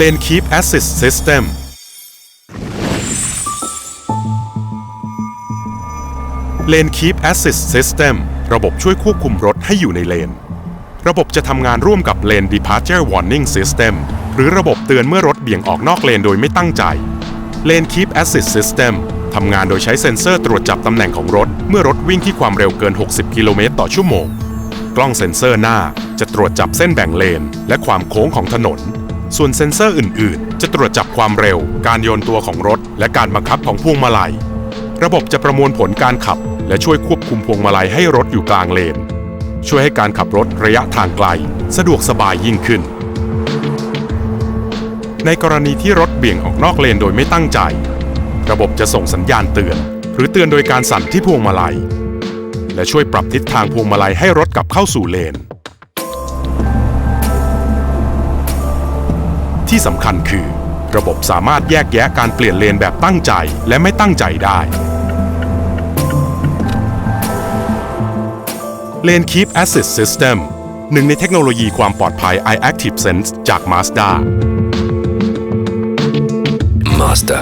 Lane Keep Assist System Lane Keep Assist System ระบบช่วยควบคุมรถให้อยู่ในเลน ระบบจะทำงานร่วมกับ Lane Departure Warning System หรือระบบเตือนเมื่อรถเบี่ยงออกนอกเลนโดยไม่ตั้งใจ Lane Keep Assist System ทำงานโดยใช้เซ็นเซอร์ตรวจจับตำแหน่งของรถ เมื่อรถวิ่งที่ความเร็วเกิน 60 กิโลเมตรต่อชั่วโมง กล้องเซ็นเซอร์หน้าจะตรวจจับเส้นแบ่งเลน และความโค้งของถนน ส่วนเซ็นเซอร์อื่น ๆ จะตรวจจับความเร็ว การโยนตัวของรถ และการบังคับของพวงมาลัย ระบบจะประมวลผลการขับ และช่วยควบคุมพวงมาลัยให้รถอยู่กลางเลน ช่วยให้การขับรถระยะทางไกล สะดวกสบายยิ่งขึ้น ในกรณีที่รถเบี่ยงออกนอกเลนโดยไม่ตั้งใจ ระบบจะส่งสัญญาณเตือน หรือเตือนโดยการสั่นที่พวงมาลัย และช่วยปรับทิศทางพวงมาลัยให้รถกลับเข้าสู่เลน ที่สำคัญคือ ระบบสามารถแยกแยะการเปลี่ยนเลนแบบตั้งใจและไม่ตั้งใจได้ Lane Keep Assist System หนึ่งในเทคโนโลยีความปลอดภัย iActive Sense จาก Mazda Mazda